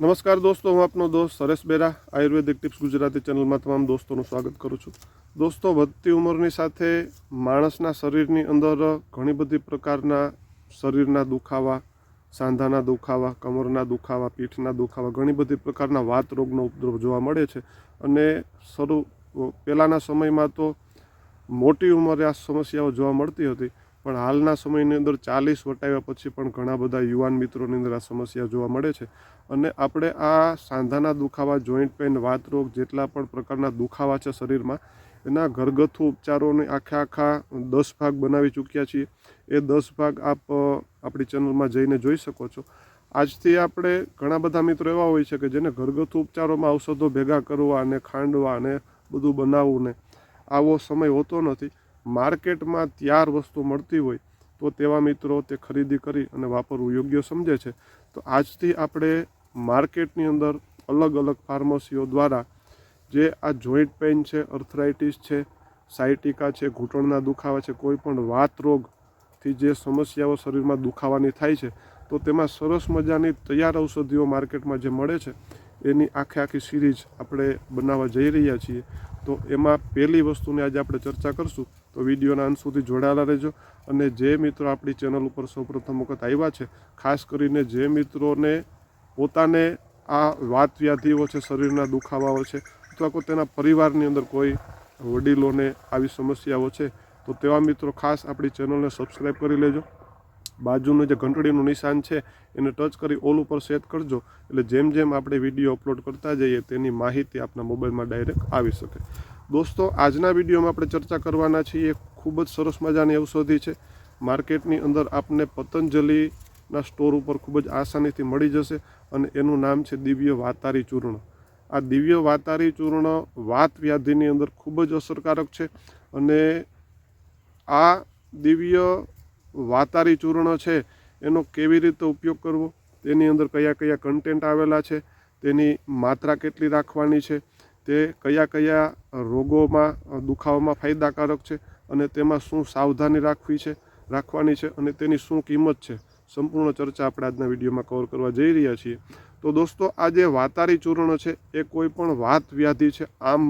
નમસ્કાર દોસ્તો, હું આપનો દોસ્ત સરેશ બેરા, આયુર્વેદિક ટિપ્સ ગુજરાતી ચેનલમાં તમામ દોસ્તોનું સ્વાગત કરું છું. દોસ્તો, વધતી ઉંમરની સાથે માણસના શરીરની અંદર ઘણી બધી પ્રકારના શરીરના દુખાવા, સાંધાના દુખાવા, કમરના દુખાવા, પીઠના દુખાવા, ઘણી બધી પ્રકારના વાત રોગનો ઉપદ્રવ જોવા મળે છે. અને શરૂ પહેલાંના સમયમાં તો મોટી ઉંમરે આ સમસ્યાઓ જોવા મળતી હતી. પણ હાલના સમયની અંદર ચાલીસ વટાવ્યા પછી પણ ઘણા બધા યુવાન મિત્રોની અંદર આ સમસ્યા જોવા મળે છે. અને આપણે આ સાંધાના દુખાવા જોઈન્ટ પેન વાતરોગ જેટલા પણ પ્રકારના દુખાવા છે શરીરમાં, એના ઘરગથ્થુ ઉપચારોને આખા આખા દસ ભાગ બનાવી ચૂક્યા છીએ. એ દસ ભાગ આપ આપણી ચેનલમાં જઈને જોઈ શકો છો. આજથી આપણે ઘણા બધા મિત્રો એવા હોય છે કે જેને ઘરગથ્થુ ઉપચારોમાં ઔષધો ભેગા કરવા અને ખાંડવા અને બધું બનાવવું ને આવો સમય હોતો નથી. માર્કેટમાં ત્યાર વસ્તુ મળતી હોય તો તેવા મિત્રો તે ખરીદી કરી અને વાપરવું યોગ્ય સમજે છે. તો આજથી આપણે માર્કેટની અંદર અલગ અલગ ફાર્મસીઓ દ્વારા જે આ જોઈન્ટ પેઇન છે, અર્થરાઇટિસ છે, સાયટિકા છે, ઘૂંટણના દુખાવા છે, કોઈ પણ વાત રોગથી જે સમસ્યાઓ શરીરમાં દુખાવાની થાય છે, તો તેમાં સરસ મજાની તૈયાર ઔષધિઓ માર્કેટમાં જે મળે છે, એની આખે આખી સિરીઝ આપણે બનાવવા જઈ રહ્યા છીએ. તો એમાં પહેલી વસ્તુની આજે આપણે ચર્ચા કરશું તો વિડીયોના અંત સુધી જોડાયેલા રહેજો. અને જે મિત્રો આપણી ચેનલ ઉપર સૌપ્રથમ વખત આવ્યા છે, ખાસ કરીને જે મિત્રોને પોતાને આ વાત વ્યાધિઓ છે, શરીરના દુખાવાઓ છે, અથવા કોઈ તેના પરિવારની અંદર કોઈ વડીલોને આવી સમસ્યાઓ છે, તો તેવા મિત્રો ખાસ આપણી ચેનલને સબસ્ક્રાઈબ કરી લેજો. બાજુનું જે ઘંટડીનું નિશાન છે, એને ટચ કરી ઓલ ઉપર સેટ કરજો, એટલે જેમ જેમ આપણે વીડિયો અપલોડ કરતા જઈએ તેની માહિતી આપના મોબાઈલમાં ડાયરેક્ટ આવી શકે. દોસ્તો, આજના વિડીયોમાં આપણે ચર્ચા કરવાના છીએ ખૂબ જ સરસ મજાની ઔષધિ છે. માર્કેટની અંદર આપને પતંજલિના સ્ટોર ઉપર ખૂબ જ આસાનીથી મળી જશે અને એનું નામ છે દિવ્ય વાતારી ચૂર્ણ. આ દિવ્ય વાતારી ચૂર્ણ વાત વ્યાધિની અંદર ખૂબ જ અસરકારક છે અને આ દિવ્ય વાતારી ચૂર્ણ છે એનો કેવી રીતે ઉપયોગ કરવો? તેની અંદર કયા કયા કન્ટેન્ટ આવેલા છે? તેની માત્રા કેટલી રાખવાની છે? તે કયા કયા રોગોમાં દુખાવામાં ફાયદાકારક છે અને તેમાં શું સાવધાની રાખવી છે, રાખવાની છે અને તેની શું કિંમત છે, સંપૂર્ણ ચર્ચા આપણે આજના વિડીયોમાં કવર કરવા જઈ રહ્યા છીએ. તો દોસ્તો, આ જે વાતારી ચૂર્ણ છે, એ કોઈ પણ વાત વ્યાધિ છે, આમ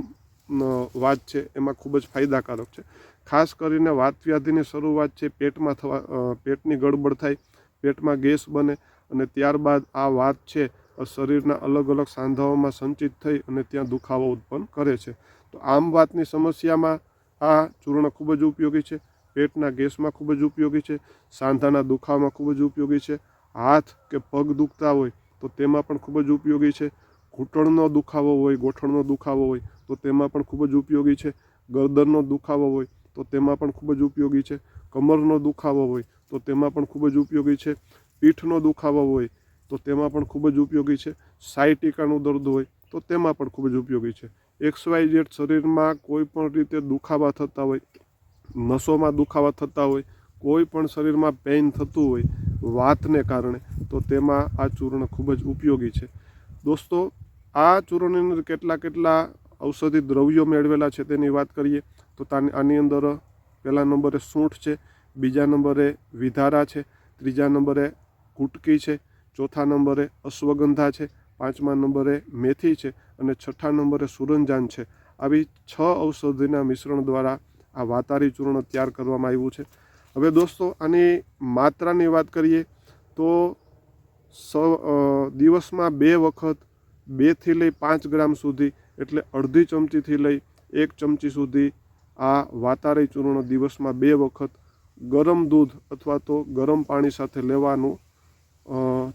વાત છે, એમાં ખૂબ જ ફાયદાકારક છે. ખાસ કરીને વાત વ્યાધિની શરૂઆત છે, પેટમાં થવા પેટની ગડબડ થાય, પેટમાં ગેસ બને અને ત્યારબાદ આ વાત છે શરીરના અલગ અલગ સાંધાઓમાં સંચિત થઈ અને ત્યાં દુખાવો ઉત્પન્ન કરે છે. તો આમ વાતની સમસ્યામાં આ ચૂર્ણ ખૂબ જ ઉપયોગી છે, પેટના ગેસમાં ખૂબ જ ઉપયોગી છે, સાંધાના દુખાવામાં ખૂબ જ ઉપયોગી છે, હાથ કે પગ દુખતા હોય તો તેમાં પણ ખૂબ જ ઉપયોગી છે, ઘૂંટણનો દુખાવો હોય, ગોઠણનો દુખાવો હોય તો તેમાં પણ ખૂબ જ ઉપયોગી છે, ગરદનનો દુખાવો હોય તો તેમાં પણ ખૂબ જ ઉપયોગી છે, કમરનો દુખાવો હોય તો તેમાં પણ ખૂબ જ ઉપયોગી છે, પીઠનો દુખાવો હોય તો તેમાં પણ ખૂબ જ ઉપયોગી છે. સાયટિકાનું દર્દ હોય તો તેમાં પણ ખૂબ જ ઉપયોગી છે. એક્સ વાય ઝેડ શરીરમાં કોઈ પણ રીતે દુખાવા થતા હોય, નસોમાં દુખાવા થતા હોય, કોઈ પણ શરીરમાં પેઇન થતું હોય, વાતને કારણે, તો તેમાં આ ચૂર્ણ ખૂબ જ ઉપયોગી છે. દોસ્તો, આ ચૂર્ણની અંદર કેટલા કેટલા ઔષધિ દ્રવ્યો મેળવેલા છે તેની વાત કરીએ, તો આની અંદર પહેલા નંબરે સૂંઠ છે, બીજા નંબરે વિધારા છે, ત્રીજા નંબરે કુટકી છે ચોથા નંબરે અશ્વગંધા છે, પાંચમા નંબરે મેથી છે અને છઠ્ઠા નંબરે સુરંજાન છે. આવી છ ઔષધિના મિશ્રણ દ્વારા આ વાતારી ચૂર્ણ તૈયાર કરવામાં આવ્યું છે. હવે દોસ્તો, આની માત્રાની વાત કરીએ તો સ દિવસમાં બે વખત બેથી લઈ પાંચ ગ્રામ સુધી, એટલે અડધી ચમચીથી લઈ એક ચમચી સુધી આ વાતારી ચૂર્ણ દિવસમાં બે વખત ગરમ દૂધ અથવા તો ગરમ પાણી સાથે લેવાનું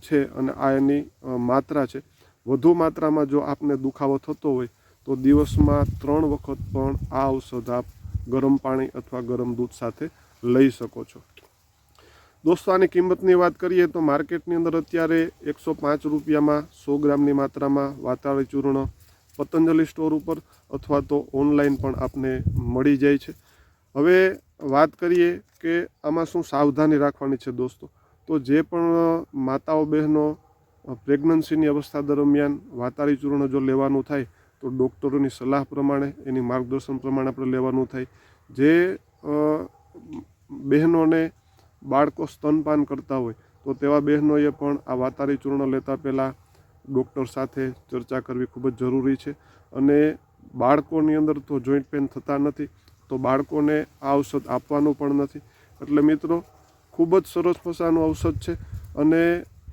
છે અને આ એની માત્રા છે. વધુ માત્રામાં જો આપને દુખાવો થતો હોય, તો દિવસમાં ત્રણ વખત પણ આ ઔષધ આપ ગરમ પાણી અથવા ગરમ દૂધ સાથે લઈ શકો છો. દોસ્તો, આની કિંમતની વાત કરીએ તો માર્કેટની અંદર અત્યારે એકસો પાંચ રૂપિયામાં સો ગ્રામની માત્રામાં વાતાવરી ચૂર્ણ, પતંજલિ સ્ટોર ઉપર અથવા તો ઓનલાઈન પણ આપને મળી જાય છે. હવે વાત કરીએ કે આમાં શું સાવધાની રાખવાની છે દોસ્તો? તો જે પણ માતાઓ બહેનો પ્રેગ્નન્સીની અવસ્થા દરમિયાન વાતારી ચૂર્ણ જો લેવાનું થાય, તો ડૉક્ટરોની સલાહ પ્રમાણે, એની માર્ગદર્શન પ્રમાણે આપણે લેવાનું થાય. જે બહેનોને બાળકો સ્તનપાન કરતા હોય, તો તેવા બહેનોએ પણ આ વાતારી ચૂર્ણ લેતા પહેલાં ડૉક્ટર સાથે ચર્ચા કરવી ખૂબ જ જરૂરી છે. અને બાળકોની અંદર તો જોઈન્ટ પેન થતા નથી, તો બાળકોને આ ઔષધ આપવાનું પણ નથી. એટલે મિત્રો ખૂબ જ સરસ મજાનું ઔષધ છે અને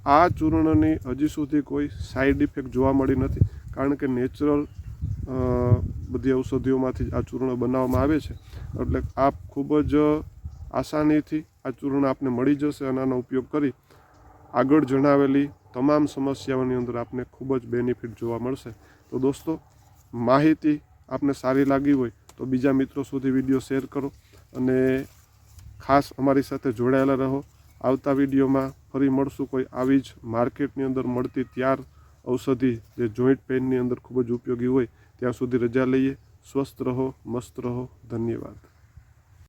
આ ચૂર્ણની હજી સુધી કોઈ સાઈડ ઇફેક્ટ જોવા મળી નથી કારણ કે નેચરલ બધી ઔષધિઓમાંથી આ ચૂર્ણ બનાવવામાં આવે છે. એટલે આપ ખૂબ જ આસાનીથી આ ચૂર્ણ આપને મળી જશે અને આનો ઉપયોગ કરી આગળ જણાવેલી તમામ સમસ્યાઓની અંદર આપને ખૂબ જ બેનિફિટ જોવા મળશે. તો દોસ્તો, માહિતી આપને સારી લાગી હોય તો બીજા મિત્રો સુધી વીડિયો શેર કરો અને ખાસ અમારી સાથે જોડાયેલા રહો. આવતા વિડીયોમાં ફરી મળશું કોઈ આવી જ માર્કેટની અંદર મળતી ત્યાર ઔષધિ જે જોઈન્ટ પેઇનની અંદર ખૂબ જ ઉપયોગી હોય, ત્યાં સુધી રજા લઈએ. સ્વસ્થ રહો, મસ્ત રહો. ધન્યવાદ.